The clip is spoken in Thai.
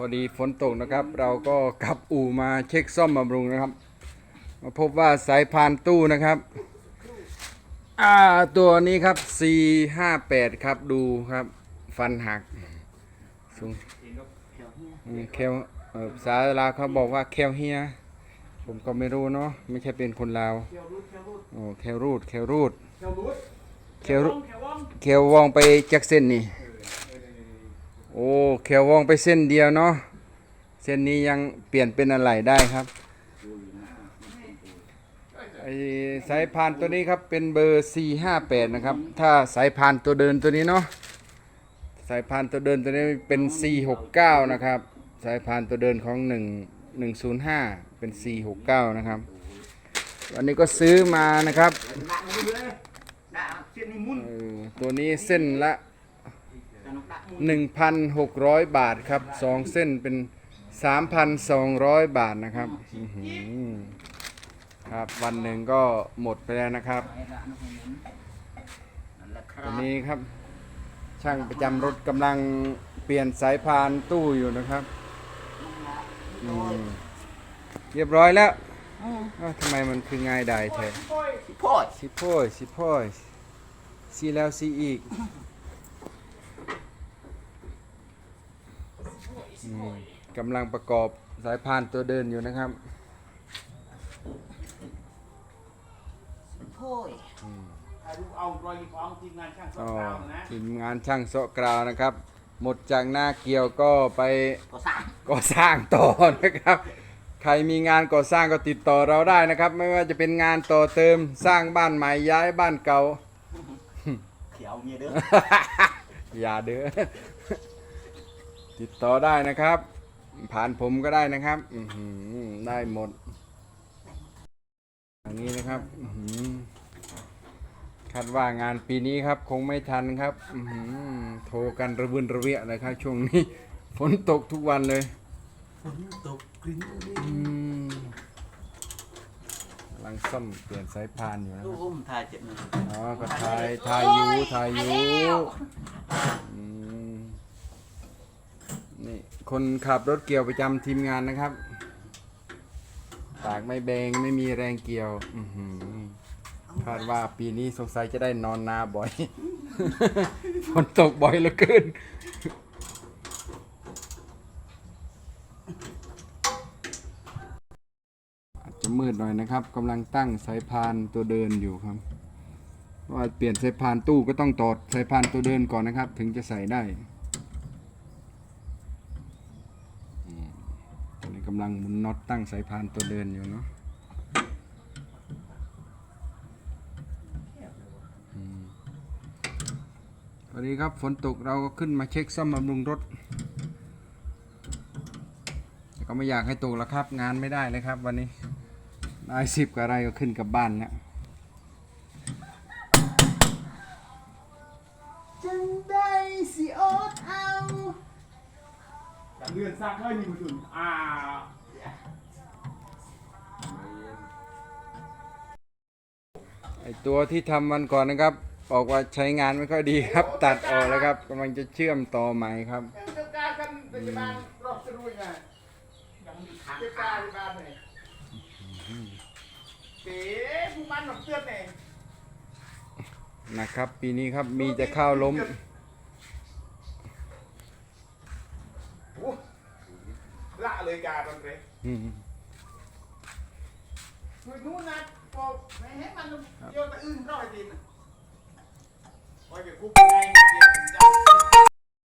พอดีฝนตกนะครับ เราก็กลับอู่มาเช็คซ่อมบำรุงนะครับ มาพบว่าสายพานตู้นะครับอ่าตัวนี้ครับ 458 ครับดูครับ ฟันหักสูงอืมเคลเอ่อภาษาลาวเขาบอกว่าเคลเฮีย ผมก็ไม่รู้เนาะไม่ใช่เป็นคนลาวเรูดเขียวรูดโอ้เคลรูดเคลรูดเขียวรูดเคลรูดเขียวว่องเคลวองไปจากเส้นนี่ อ้เคลวองไปเส้นเดียวเนาะเส้นนี้ยังเปลี่ยนเป็นอะไรได้ครับไอสายพานตัวนี้ครับเป็นเบอร์ 458 นะครับ ถ้าสายพานตัวเดินตัวนี้เนาะสายพานตัวเดินตัวนี้เป็น 469 นะครับ สายพานตัวเดินของ 1 105 เป็น 469 นะครับวันนี้ก็ซื้อมานะครับตัวนี้เส้นละ 1,600 บาทครับสองเส้นเป็น 3,200 บาทนะครับอื้อหือครับวันหนึ่งก็หมดไปแล้วนะครับนั่นแหละคตรัอบนนี้ครับ ช่างประจำรถกำลังเปลี่ยนสายพานตู้อยู่นะครับอืมเรียบร้อยแล้วอ้าวทำไมมันคือง่ายดายแท้สิพ่อยสิโพ่อยสิโพ่อยสิแล้วสิอีกอืม กำลังประกอบสายพานตัวเดินอยู่นะครับพ่อยถ่ายรูปเอารอยของทีมงานช่างสออ๋งอดาวนะทีมงานช่างเสาะกราวนะครับ หมดจากหน้าเกี่ยวก็ไปก็สั่งก่อสร้างต่อนะครับ ใครมีงานก่อสร้างก็ติดต่อเราได้นะครับ ไม่ว่าจะเป็นงานต่อเติมสร้างบ้านใหม่ย้ายบ้านเก่าเขียวเมียเด้ออย่าเด้อ ติดต่อได้นะครับ ผ่านผมก็ได้นะครับอื้อหือได้หมดอย่างนี้นะครับอื้อหือคาดว่างานปีนี้ครับ คงไม่ทันครับอื้อหือโทรกันระบืนระเวียเลยครับช่วงนี้ฝนตกทุกวันเลยฝนตกกริ้นอืมกำลังซ่อมเปลี่ยนสายพานอยู่นะคลูรับกอุ้มถ่ายเจ็บมืออ๋อก็ทายทายยูทายยูอืม นี่คนขับรถเกี่ยวประจำทีมงานนะครับ ปากไม่แบงไม่มีแรงเกี่ยวคาดว่าปีนี้สงสัยจะได้นอนนาบ่อย ฝนตกบ่อยเหลือเกินอาจจะมืดหน่อยนะครับกำลังตั้งสายพานตัวเดินอยู่ครับว่าเปลี่ยนสายพานตู้ก็ต้องตอดสายพานตัวเดินก่อนนะครับ ถึงจะใส่ได้อืมตอนนี้ กำลังหมุนน็อตตั้งสายพานตัวเดินอยู่เนาะสวัสดีครับฝนตกเราก็ขึ้นมาเช็คซ่อมบำรุงรถแต่ก็ไม่อยากให้ตกแล้วครับ งานไม่ได้เลยครับ วันนี้ได้สิบกับอะไรก็ขึ้นกับบ้านแล้ เลือนซักเลยนี่คุณถึงอ่าไอตัวที่ทำวันก่อนนะครับ บอกว่าใช้งานไม่ค่อยดีครับ ตัดออกแล้วครับกำลังจะเชื่อมต่อใหม่ครับเจ้าการกันปัจจุบันรอบจะรู้ยังไงยังมีทางเจ้าการที่บ้านไหนเต๋ผู้มันหนองเตือนไหนนะครับ ปีนี้ครับมีแต่ข้าวล้มโ ನಾಲ್ಕೈಕಾರನ್ರಿ ಹ್ಞೂ นู้นนะโปอกม่ให้มันโยอะต่อื่นเราไปดินไว้เก็บคุกไงเดี๋ะ